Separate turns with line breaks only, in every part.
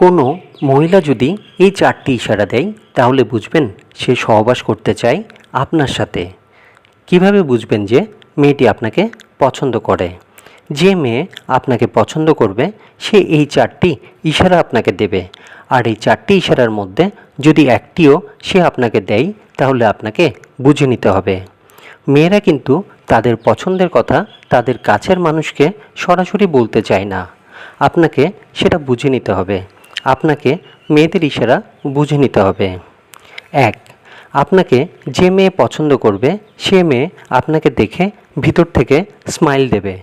কোনো মহিলা যদি এই চারটি ইশারা দেয়, তাহলে বুঝবেন সে সহবাস করতে চায় আপনার সাথে। কীভাবে বুঝবেন যে মেয়েটি আপনাকে পছন্দ করে? যে মেয়ে আপনাকে পছন্দ করবে, সে এই চারটি ইশারা আপনাকে দেবে। আর এই চারটি ইশারার মধ্যে যদি একটিও সে আপনাকে দেয়, তাহলে আপনাকে বুঝে নিতে হবে। মেয়েরা কিন্তু তাদের পছন্দের কথা তাদের কাছের মানুষকে সরাসরি বলতে চায় না। আপনাকে সেটা বুঝে নিতে হবে। আপনাকে মেয়েদের ইশারা বুঝে নিতে হবে। এক, আপনাকে যে মেয়ে পছন্দ করবে, সে মেয়ে আপনাকে দেখে ভিতর থেকে স্মাইল দেবে।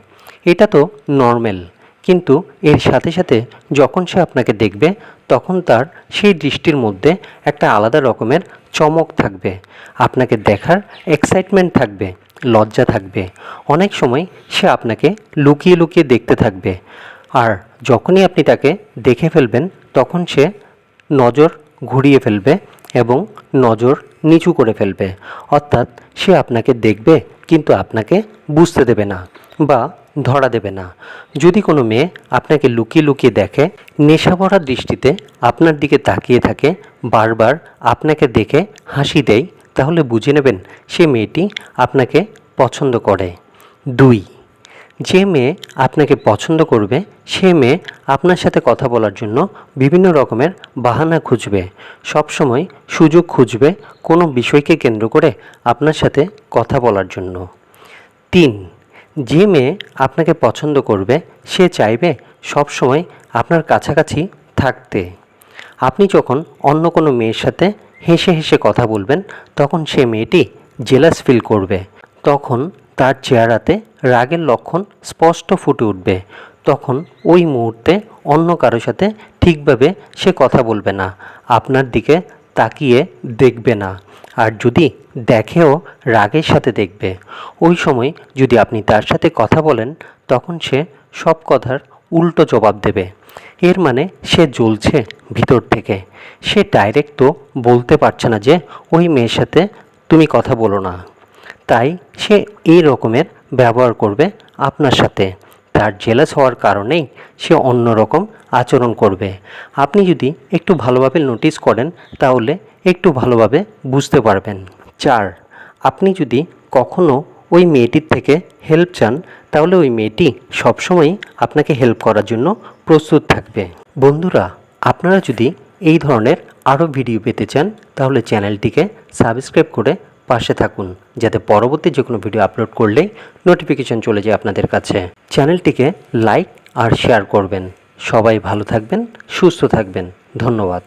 এটা তো নর্মাল কিন্তু এর সাথে সাথে যখন সে আপনাকে দেখবে, তখন তার সেই দৃষ্টির মধ্যে একটা আলাদা রকমের চমক থাকবে। আপনাকে দেখার এক্সাইটমেন্ট থাকবে, লজ্জা থাকবে। অনেক সময় সে আপনাকে লুকিয়ে লুকিয়ে দেখতে থাকবে। আর যখনই আপনি তাকে দেখে ফেলবেন তখন সে নজর ঘুরিয়ে ফেলবে এবং নজর নিচু করে ফেলবে। অর্থাৎ সে আপনাকে দেখবে কিন্তু আপনাকে বুঝতে দেবে না বা ধরা দেবে না। যদি কোনো মেয়ে আপনাকে লুকিয়ে লুকিয়ে দেখে নেশা ভরা দৃষ্টিতে আপনার দিকে তাকিয়ে থাকে, বারবার আপনাকে দেখে হাসি দেয়, তাহলে বুঝে নেবেন সে মেয়েটি আপনাকে পছন্দ করে। দুই যে মেয়ে আপনাকে পছন্দ করবে, সে মেয়ে আপনার সাথে কথা বলার জন্য বিভিন্ন রকমের বাহানা খুঁজবে। সবসময় সুযোগ খুঁজবে কোনো বিষয়কে কেন্দ্র করে আপনার সাথে কথা বলার জন্য। তিন, যে মেয়ে আপনাকে পছন্দ করবে, সে চাইবে সবসময় আপনার কাছাকাছি থাকতে। আপনি যখন অন্য কোনো মেয়ের সাথে হেসে হেসে কথা বলবেন, তখন সে মেয়েটি জেলাস ফিল করবে। তখন তার চেহারাতে রাগের লক্ষণ স্পষ্ট ফুটে উঠবে। তখন ওই মুহূর্তে অন্য কারোর সাথে ঠিকভাবে সে কথা বলবে না। আপনার দিকে তাকিয়ে দেখবে না। আর যদি দেখেও রাগের সাথে দেখবে। ওই সময় যদি আপনি তার সাথে কথা বলেন, তখন সে সব কথার উল্টো জবাব দেবে। এর মানে সে জ্বলছে ভিতর থেকে। সে ডাইরেক্ট তো বলতে পারছে না যে, ওই মেয়ের সাথে তুমি কথা বলো না। তাই সে এই রকমের ব্যবহার করবে আপনার সাথে। তার জেলাস হওয়ার কারণেই সে অন্য রকম আচরণ করবে। আপনি যদি একটু ভালোভাবে নোটিস করেন, তাহলে একটু ভালোভাবে বুঝতে পারবেন। চার, আপনি যদি কখনো ওই মেয়েটির থেকে হেল্প চান, তাহলে ওই মেয়েটি সবসময়ই আপনাকে হেল্প করার জন্য প্রস্তুত থাকবে। বন্ধুরা, আপনারা যদি এই ধরনের আরও ভিডিও পেতে চান, তাহলে চ্যানেলটিকে সাবস্ক্রাইব করে পাশে থাকুন, যাতে পরবর্তী যে কোনো ভিডিও আপলোড করলেই নোটিফিকেশন চলে যায় আপনাদের কাছে। চ্যানেলটিকে লাইক আর শেয়ার করবেন। সবাই ভালো থাকবেন, সুস্থ থাকবেন। ধন্যবাদ।